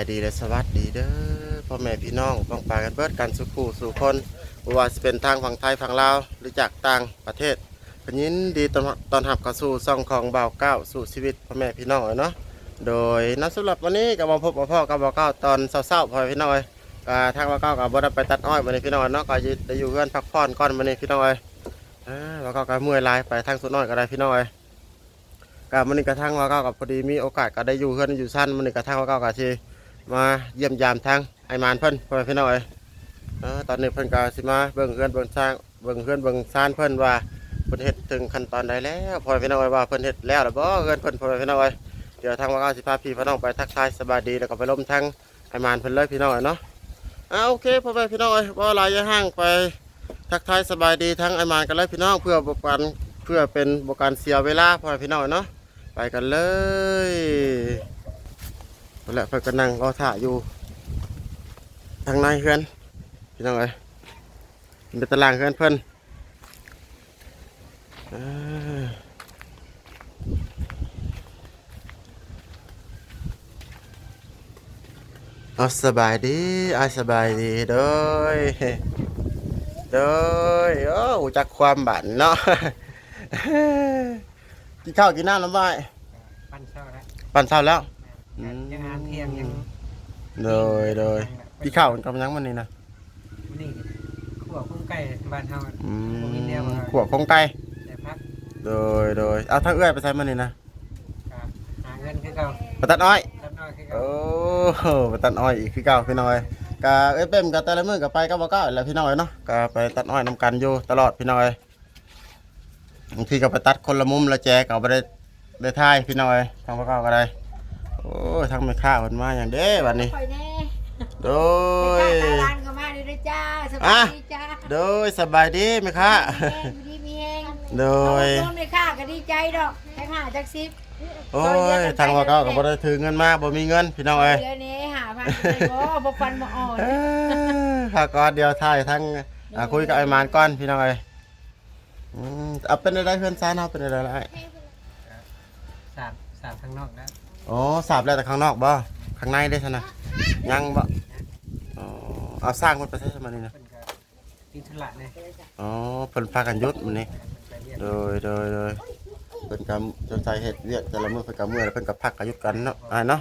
ายดีและสวัสดีเด้อพ่อแม่พี่น้องป้องปากันเบิดกันสุขผู้สู่คนบ่ว่าสิเป็นทางฝั่งไทยฝั่งลาวหรือจากต่างประเทศพยินดีตอนตอนหับเข้าสู่ซ่องของบ่าวเก้าสู่ชีวิตพ่อแม่พี่น้องเนาะโดยนัดสำหรับวันนี้ก็มาพบกับพ่อกับบ่าวเก้าตอนเช้าๆพ่อแม่พี่น้องเอ้ยก็ทางบ่าวเก้าก็บ่ได้ไปตัดอ้อยมื้อนี้พี่น้องเนาะก็อยู่ได้อยู่เพื่อนพักผ่อนก่อนมื้อนี้พี่น้องเอ้ยอ่าบ่าวเก้าก็เมื่อยลายไปทางสุดน้อยก็ได้พี่น้องเอ้ยกับมันนี่กระทั่งว่าเก้ากับพอดีมีโอกาสก็ได้อยู่เพื่อนอยู่สั้นมันนี่กระทั่งว่าเก้ากับที มาเยี่ยมยามทางไอมานเพิ่นพ่อแม่พี่น้องเอ้ยเอตอนนี้เพิ่นก็สิมาเบิ่งเพื่อนเบิ่งสร้างเบิ่งเพื่อนเบิ่งซานเพิ่นว่าเพิ่นเฮ็ดถึงขั้นตอนใดแล้วพ่อแม่พี่น้องเอ้ยว่าเพิ่นเฮ็ดแล้วหรือบ่เพื่อนเพิ่นพ่อแม่พี่น้องเอ้ยเดี๋ยวทางว่าเก้าสิพาพี่พี่น้องไปทักทายสบายดีแล้วก็ไปล้มทางไอมานเพิ่นเลยพี่น้องเอ้ยเนาะอ่าโอเคพ่อแม่พี่น้องเอ้ยบ่หลายอย่าห่างไปทักทายสบายดีทั้งไอมานกันเลยพี่น้องเพื่อบ่การเพื่อเป็นบ่การเสียเวลาพ่อแม่พี่น้องเอ้ยเนาะไปกันเลย แหละเพื่อนก็นั่งรอถ่ายอยู่ทางในเพื่อนพี่น้องเอ้ยมันเป็นตารางเพื่อนเพื่อนอ่าเอาสบายดีอาสบายดีเด้อยเด้อยโอ้รู้จักความบันเนาะกินข้าวกินน้ำน้ำบ่ายปั้นเช้าแล้วปั่นเช้าแล้วอืม ยังอ่านเที่ยงยังโดยโดยพี่ข้าวมันกำลังมันนี่นะนี่ขั่วกุ้งไก่บ้านเฮาอืบ่มีแนวมว่าขวบคงไก่แต่พักโดยโดยเอาทั้งเอื้อยไปใส่มันนี่นะก็หาเงินคือเก่าไปตัดอ้อย รับน้อยคือเก่าโอ้โหไปตัดอ้อยอีกคือเก่าพี่น้อยกะเอ้ยเป้มกะแต่ละมื้อก็ไปกับบ่เก้าแหล้วพี่น้อยเนาะก็ไปตัดอ้อยนํกันอยู่ตลอดพี่น้อยบางทีก็ไปตัดคนละมุมละแจก็บ่ได้ได้ทายพี่น้อยทางบ่เก้าก็ได้โอ้ยทางไม่ค่าเพิ่นมาอย่างเด้บัดนี้ คอยแน่โดไปยตาลานก็มาเลยนะจ้าสบายดีจ้าโดยสบายดีไหมคะอยู่ดีมีแห้งโดยต้นในข้าก็ดีใจดอกแค่หาจักซิบโอ้ยทางว่าเก้าก็บ่ได้ถือเงินมาบ่มีเงินพี่น้องเอ้ย เดี๋ยวนี้หาพันเลยบ่บ่ฟันบ่อ่อนเอ้ยข้าก่อนเดียวถ่ายทั้งอ่าคุยกับไอ้มานก่อนพี่น้องเอ้ยอืมเอาเป็นอะไรเพื่อนซ่านเอาเป็นอะไรล่ะไอ้สามสามข้างนอกแล้ว อ๋อสาบแล้วแต่ข้างนอกบ่ข้างในได้ซะนะยังบ่อ๋อเอาสร้างมันไปใช้สมานี่นะเพิ่นก็มีธุระเนี่ยอ๋อเพิ่นพากันหยุดมื้อนี้ไปเรียนโดยโดยโดยเพิ่นก็จนใจเฮ็ดเวียกแต่ละมื้อเพิ่นก็เมื่อยแล้วเพิ่นก็พักก็หยุดกันเนาะอ้ายเนาะ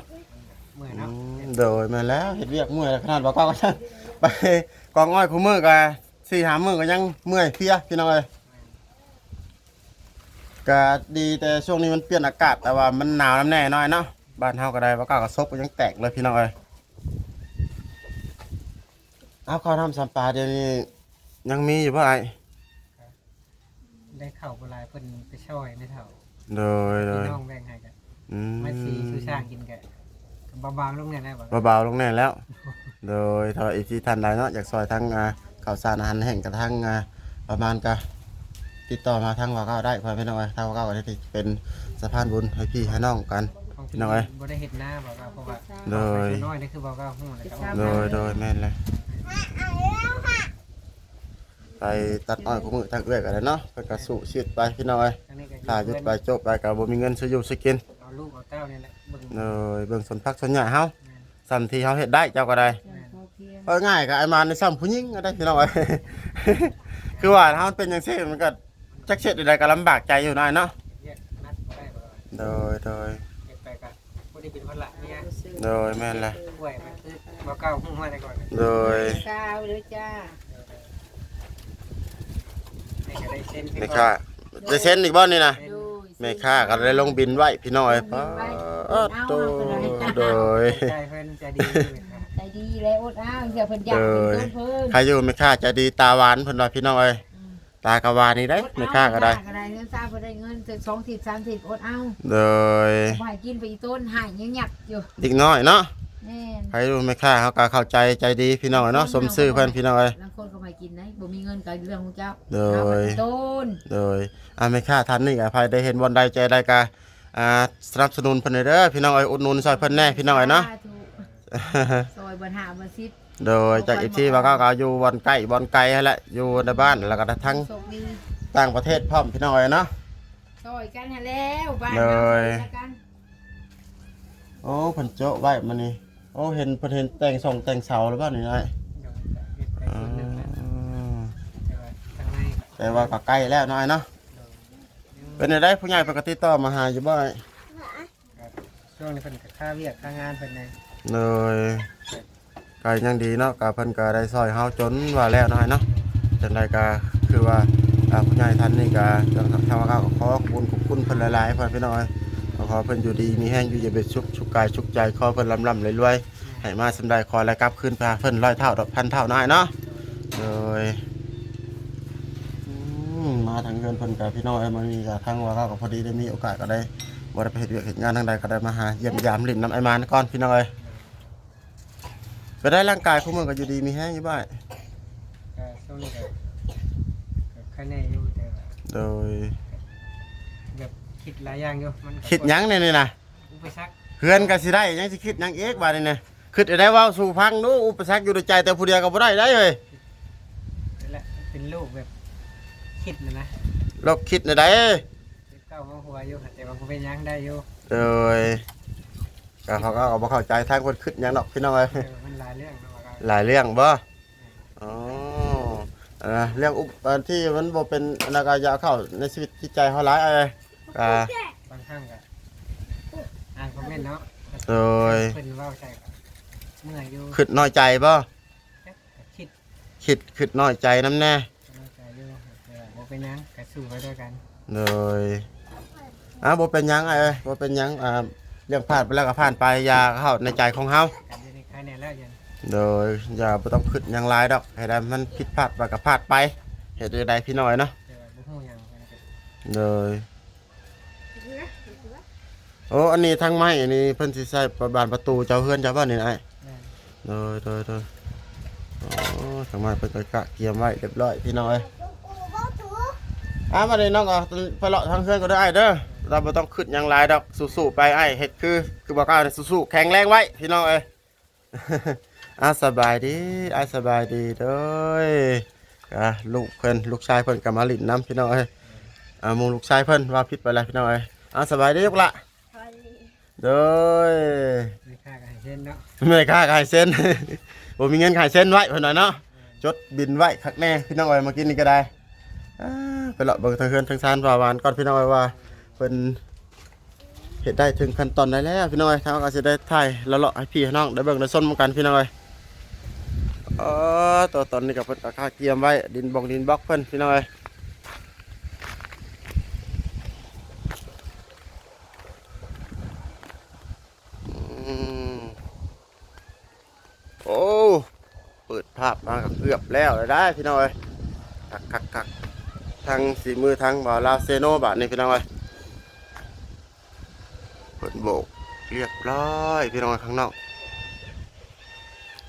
เมื่อยอืเนาะมโดยมาแล้วเฮ็ดเวียกเมื่อยแล้วขนาดบ่ก็ก็ช่างไปกองอ้อยคู่มือก็สี่หามือก็ยังเมื่อยเพลียพี่น้องเอ้ยก็ดีแต่ช่วงนี้มันเปลี่ยนอากาศแต่ว่ามันหนาวน้ำแน่น้อยเนาะ บ้านเฮาก็ได้บ่ก็ก็ซบก็ยังแตกเลยพี่น้องเอ้ยเอาข้าวทำสัมปลาเดี๋ยวนี้ยังมีอยู่บ่ไอ้ได้เข้าเวลาเพิ่นไปช่วยไม่เท่าโดยโดยพี่น้องแบ่งให้กันอืมไม่สีชูช่างกินกันเบาๆลงเนี่ยได้บ่เบาๆลงแน่แล้ว โดยถ้าอีกที่ท่านใดเนาะอยากซอยทั้งอ่าข่าวสารอาหารแห่งกระทั่งอ่าประมาณก็ติดต่อมาทางว่าเก้าได้เพื่อนพี่น้องเอ้ยทางว่าเก้าก็ได้เป็นสะพานบุญให้พี่ให้น้องกันของ พี่น้องเอ้ยบ่ได้เฮ็ดหน้าบ่ก็เพราะว่าโดยน้อยนี่คือเบาๆฮู้เลยครับโดยโดยแม่นเลยไปตัดอ้อยของมือทางเอื้อยกันเลยเนาะเพิ่นก็สู้ชีวิตไปพี่น้องเอ้ยอันนี้ก็ถ้าหยุดไปจบไปก็บ่มีเงินซื้ออยู่ซื้อกินเอาลูกเอาเต้านี่แหละเบิ่งโดยเบิ่งสวนผักสวนหญ้าเฮาซ้ำที่เฮาเฮ็ดได้เจ้าก็ได้เอาง่ายก็ไอ้มาในซ้ำผู้หญิงก็ได้พี่น้องเอ้ยคือว่าถ้ามันเป็นอย่างเช่นมันก็จักเช็ดใดๆก็ลำบากใจอยู่หน่อยเนาะเรียกนัดบ่ได้บ่โดยโดย เฮ็ดไปก็บ่ได้เป็นคนละเนี่ยโดยแม่นเลยป่วยมันคือบ่เก่าฮู้มาแต่ก่อนโดยข้าวเลยจ้านี่ก็ได้เซ็นแม่ค่าจะเซ็นอีกบ่นี่นะดูแม่ค่าก็ได้ลงบินไว้พี่น้อยป้าดโตโดย ใจเพิ่นใจะดีเลยครับใจดีแล้วอดอ้าวเดี๋ยวเพิ่นอยากเป็นต้นเพิ่นใครอยู่แม่ค่าใจะดีตาหวานเพิ่นว่าพี่น้องเอ้ย ตากะหวานนี่ได้แม่ค่าก็ได้ก็ได้เงินทราบเพิ่นได้เงินถึงสองสิบสามสิบอดเอาโดยบ่ให้กินไปอีต้นหายยังหยักอยู่เด็กน้อยเนาะแม่นใครอยู่แม่ค่าเขาก็เข้าใจใจดีพี่น้องเนาะสมซื่อเพิ่นพี่น้องเอ้ยบางคนก็ไม่กินนะบ่มีเงินก็เรื่องของเจ้าโดยเอาไปต้นโดยอาไม่ค่าท่านนี่อภัยได้เห็นวันใดใจใดกาอ่าสนับสนุนเพิ่นเด้อพี่น้องเอ้ยอุดหนุนซอยเพิ่นแน่พี่น้องเอ้ยเนาะสธุซอยบนหาบนซิป โดยจากอีกที่ว่าก็ก็อยู่วันใกล้วันไกลนั่นแหละอยู่ในบ้านแล้วก็ทั้งโชคดีต่างประเทศพร้อมพี่น้องเอ้ยเนาะ ซอยกันหาแล้วบ้านเลยเราซอกันโอ้เพิ่นโจ๊ะไว้มื้อนี้โอ้เห็นเพิ่นเห็นแต่งส่งแต่งเสาหรือเปล่านี่นายโดยจะเฮ็ดไปอ๋อส่วนหนึ่งแล้วแต่ว่าทางในแต่ว่าก็ใกล้แล้วน้อยเนาะโดยเป็นได้ผู้ใหญ่ปกติต่อมาหาอยู่บ่อยช่วงนี้เพิ่นก็ค่าเวียกค่างานเพิ่นไงเลย ก็ยังดีเนาะก็เพิ่นก็ได้ซอยเฮาจนว่าแล้วน้อยเนาะจังไดก็คือว่าผู้ใหญ่ท่านนี่ก็จังทางว่าก็ขอขอบคุณขอบคุณเพิ่นหลายๆเพิ่นพี่น้อยขอเพิ่นอยู่ดีมีแห้งอยู่อย่าไปชุกชุกกายชุกใจขอเพิ่นลำๆรวยๆให้มาสำได้ขอแล้วกลับคืนพาเพิ่นร้อยเท่าดอกพันเท่าน้อยเนาะเลยมาทางเงินเพิ่นกับพี่น้อยมันมีกับทางว่าก็พอดีได้มีโอกาสก็ได้บ่ได้ไปเฮ็ดเวียกเฮ็ดงานทางใดก็ได้มาหาเยี่ยมยามลิ้นน้ำไอ้มานก่อนพี่น้อย ไปได้ร่างกายของมึงก็อยู่ดีมีแห้งอยู่บ้างก็ช่วงนี้ก็ก็ค่าแน่อยู่แต่ว่าโดย แบบคิดหลายอย่างอยู่มันก็คิดหยังเนี่ยนี่นะอุปสรรคเพื่อนก็สิได้ยังสิคิดหยังเอกบ่าดนี่นะคิดได้เว่าสู่ฟังดูอุปสรรคอยู่ในใจแต่ผู้เดียวก็บ่ได้ได้เลยนั่นแหละเป็นโรคแบบคิดนะนะโลกคิดในใดเจ็บเก้ามาหัวอยู่แต่ว่าบ่เป็นหยังได้อยู่ โดยก็เขาก็บ่เข้าใจทางคนคิดหยังดอกพี่น้องเอ้ยแต่ว่ามัน หลายเรื่องนะว่าก็หลายเรื่องบ่อ๋อเออเรื่องอุปอันที่มันบ่เป็นอนากายาเข้าในชีวิตจิตใจเฮาหลายเอ้ยก็บางครั้งก็อ่านคอมเมนต์เนาะโดยเพิ่นเว้าใส่ก็เมื่อยอยู่คิดน้อยใจบ่ก็คิดคิดคิดน้อยใจนํแน่น้อยใจอยู่แต่ว่าบ่เป็นหยังก็สู้ไปด้วยกันเลยอะบ่เป็นหยังไอ้เอ้ยบ่เป็นหยังอ่าเรื่องผ่านไปแล้วก็ผ่านไปอย่าเข้าในใจของเฮา กันอยู่ ในค่ายแน่แล้วยันโดยอย่าบ่ต้องคิดหยังหลายดอกให้ได้มันผิดพลาดไปก็พลาดไปเฮ็ดได้พี่น้อยเนาะแต่ว่าบ่ฮู้หยังมันก็เลยโอ้อันนี้ทางไม้อันนี้เพิ่นสิใช้ประบานประตูเจ้าเฮือนเจ้าบ้านนี่นะไอ้แม่นโดยโดยโดยโอ้ทางไม้เพิ่นก็กะเกียมไว้เรียบร้อยพี่น้อย อะมาเลยน้องก็ไปเลาะทางเฮือนก็ได้ไอ้เด้อเราบ่ต้องคิดหยังหลายดอกสู้ๆไปไอ้เฮ็ดคือ คือบอกเอาสู้ๆแข็งแรงไว้พี่น้องเอ้ย อะสบายดีอะสบายดีเด้อยอะลูกเพิ่นลูกชายเพิ่นก็มาลิ้นน้ำพี่น้องเอ้ยอะหมูลูกชายเพิ่นว่าผิดไปแล้วพี่น้องเอ้ยอะสบายดีลูกละเด้อยมีค่าก็ให้เช่นเนาะไม่ได้ค่าขายเส้นผมมีเงินขายเส้นไว้เพิ่นน่ะเนาะจดบินไว้คักแน่พี่น้องเอ้ยมากินนี่ก็ได้อ่าไปเลาะเบิ่งทางเฮือนทางซานว่าหวานก่อนพี่น้องเอ้ยว่าเพิ่น เฮ็ดได้ถึงขั้นตอนไหนแล้วพี่น้อยทางก็สิได้ถ่ายเลาะให้พี่น้องได้เบิ่งได้ส้นเหมือนกันพี่น้องเอ้ยเออตัวตอนนี้กับเพิ่นก็ค่าเกียมไว้ดินบองดินบล็อกเพิ่นพี่น้อยโอ้เปิดภาพมากเกือบแล้วเลยได้พี่น้องเอ้ยคักคักคักทางสีมือทางบ่าวลาวเซโนบาทนี่พี่น้องเอ้ยเปิดโบก เรียบร้อยพี่น้องเอ้ยข้างนอก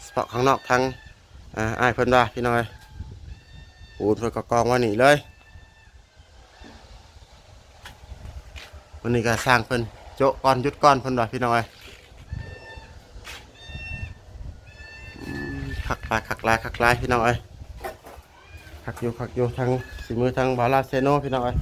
สปอข้างนอกทางอ่าอ้ายเพิ่นว่าพี่น้อยปูนเพิ่นก็กองไว่านี่เลยวันนี้ก็สร้างเพิ่นโจะก่อนยุดก่อนเพิ่นว่าพี่น้อยอืมคักลายคักลายคักลายพี่น้อยคักอยู่คักอยู่ทางสีมือทางบาลาเซโนพี่น้อย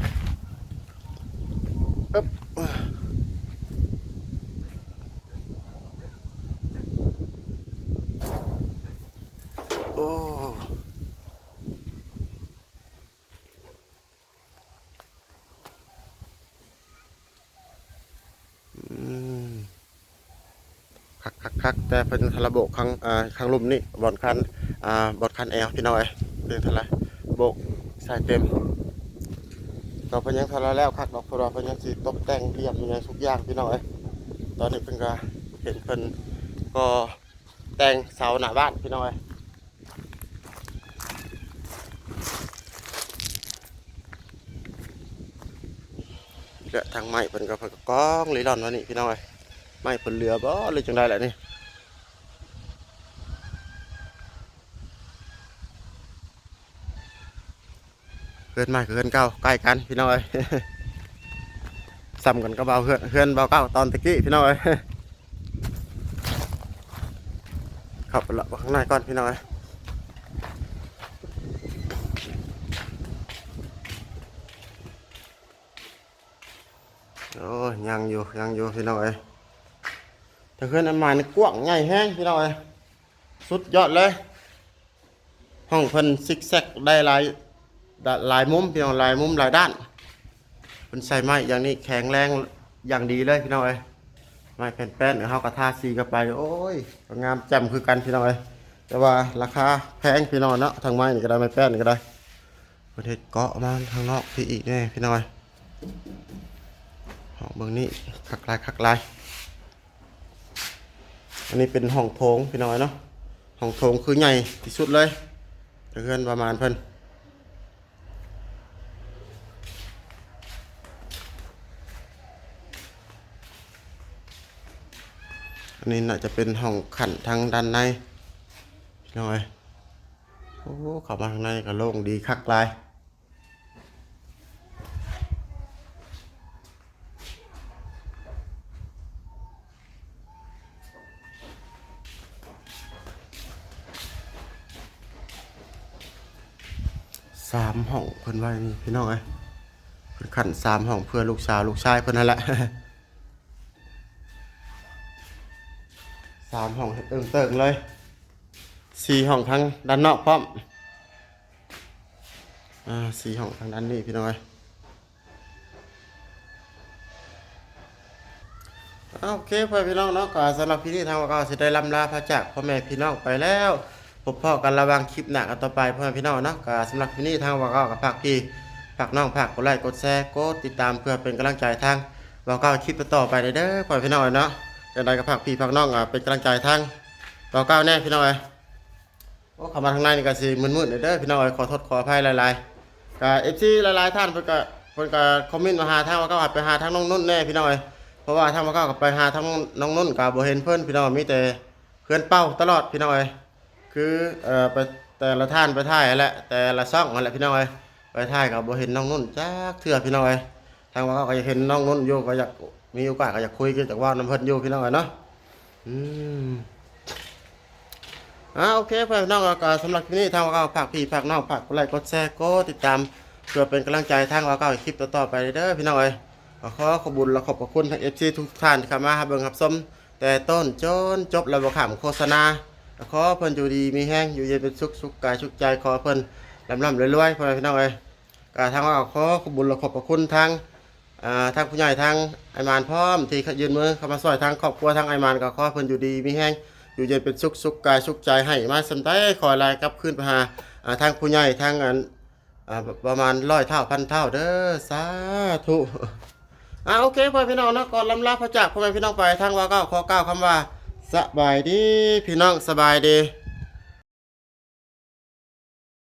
คักคักแต่เป็นทะระโบกข้างอ่าข้างลุ่มนี่บอลคันอ่าบอลคันแอลพี่น้อยเป็นทะระโบกใส่เต็มก็เป็นยังทะระแล้วคักดอกพราะว่าเป็นยังสีตกแต่งเรียบมันยังทุกอย่างพี่น้อยตอนนี้เป็นก็เห็นเพิ่นก็แต่งเสาหน้าบ้านพี่น้อยเลือทางไม้เพิ่นก็เพิ่นก็กองลีลอนวันนี้พี่น้อย ไม้เพิ่นเหลือบ่เลยจังได้แหละนี่เพื่อนม่กับเพื่อนเก่าใกล้กันพี่น้องเอ้ยซ้ำกันก็เบาเพื่อนเพื่อนเบาเก่าตอนตะกี้พี่น้องเอ้ยขับไปละข้างในก่อนพี่น้องเอ้ยโอ้ยยังอยู่ยังอยู่พี่น้องเอ้ย แต่เพื่อนอันมานี่กว้างใหญ่แห้งพี่น้องเอ้ยสุดยอดเลย ห้องเพิ่นซิกแซกได้หลายหลายมุมพี่น้องหลายมุมหลายด้านเพิ่นใส่ไม้อย่างนี้แข็งแรงอย่างดีเลยพี่น้องเอ้ยไม้แป้นเฮากระทาสีกันไป โอ้ยงามแจ่มคือกันพี่น้องเอ้ยแต่ว่าราคาแพงพี่น้องเนาะทางไม้นี่ก็ได้ไม้แป้นนี่ก็ได้ประเทศเกาะมาทางนอกพี่อีกแน่พี่น้องเอ้ยห้องเบิ่งนี่คักลายคักลาย อันนี้เป็นห้องโถงพี่น้อยเนาะห้องโถงคือใหญ่ที่สุดเลยเพื่อนประมาณเพิ่นอันนี้น่าจะเป็นห้องขันทางด้านในพี่น้อยโอ้เข้ามาข้างในก็โล่งดีคักลาย สามห้องเพิ่นไว้นี่พี่น้องเอ้เพิ่นขันสามห้องเพื่อลูกสาวลูกชายเพิ่นนั่นแหละสามห้องเฮ็ดเอิงเติงเลยสี่ห้องทางด้านนอกพร้อมอ่าสี่ห้องทางด้านนี้พี่น้องเอ้โอเคพ่อพี่น้องเนาะก็สำหรับพี่นี่ทางว่าก็สิได้ลำลาพระจากพ่อแม่พี่น้องไปแล้ว พบพ่อกันระวังคลิปหนักกันต่อไปเพื่อนพี่น้องเนาะก็สำหรับที่นี่ทางวาก้ากับภาคพี่ภาคน้องภาคกดไลค์กดแชร์กดติดตามเพื่อเป็นกำลังใจทางวาก้าคลิปต่อไปเด้อเพื่อนพี่น้องเนาะจะได้กับภาคพี่ภาคน้องเป็นกำลังใจทางวาก้าแน่พี่น้องเอ้ยโอ้เข้ามาทางในนี่ก็สิมึนๆเด้อพี่น้องเอ้ยขอโทษขออภัยหลายๆก็เอฟซีหลายๆท่านเพิ่นก็เพิ่นก็คอมเมนต์มาหาทางวาก้าไปหาทางน้องนุ่นแน่พี่น้องเอ้ยเพราะว่าทางวาก้าก็ไปหาทางน้องนุ่นก็บ่เห็นเพิ่นพี่น้องมีแต่เพื่อนเป้าตลอดพี่น้องเอ้ย คือเอ่อไปแต่ละท่านไปถ่ายแหละแต่ละซ่องนั่นแหละพี่น้องเอ้ยไปถ่ายกับบ่เห็นน้องนุ่นจักเทื่อพี่น้องเอ้ยทางว่าเขาก็อยากเห็นน้องนุ่นอยู่ก็อยากมีโอกาสก็อยากคุยกันจากว่าน้ำเพิ่นอยู่พี่น้องเอ้ยเนาะอืมอ่าโอเคเพื่อนพี่น้องก็สำหรับคลิปนี้ทางว่าก็ฝากพี่ฝากน้องฝากกดไลค์กดแชร์กดติดตามเพื่อเป็นกำลังใจทางว่าก็คลิปต่อๆไปเด้อพี่น้องเอ้ยก็ขอขอบคุญและขอบพระคุณทาง FC ทุกท่านที่เข้ามารับเบิ่งรับชมแต่ต้นจนจบแล้วบ่ขำโฆษณา ขอเพิ่นอยู่ดีมีแห้งอยู่เย็นเป็นสุขสุขกายสุขใจขอเพิ่นลำลำรวยๆพ่อแม่พี่น้องเอ้ยกาทางว่าขอขอบุญและขอบพระคุณทางอ่าทางผู้ใหญ่ทางไอมานพร้อมที่ยืนมือเข้ามาซอยทางครอบครัวทางไอมานก็ขอเพิ่นอยู่ดีมีแห้งอยู่เย็นเป็นสุขสุขกายสุขใจให้มาสำได้ขอลายกลับคืนไปหาอ่าทางผู้ใหญ่ทางอันอ่าประมาณร้อยเท่าพันเท่าเด้อสาธุอ่าโอเคพ่อแม่พี่น้องนะก่อนลำลาพระจากพ่อแม่พี่น้องไปทางว่าก็ขอกล่าวคำว่า สบายดีพี่น้องสบายดี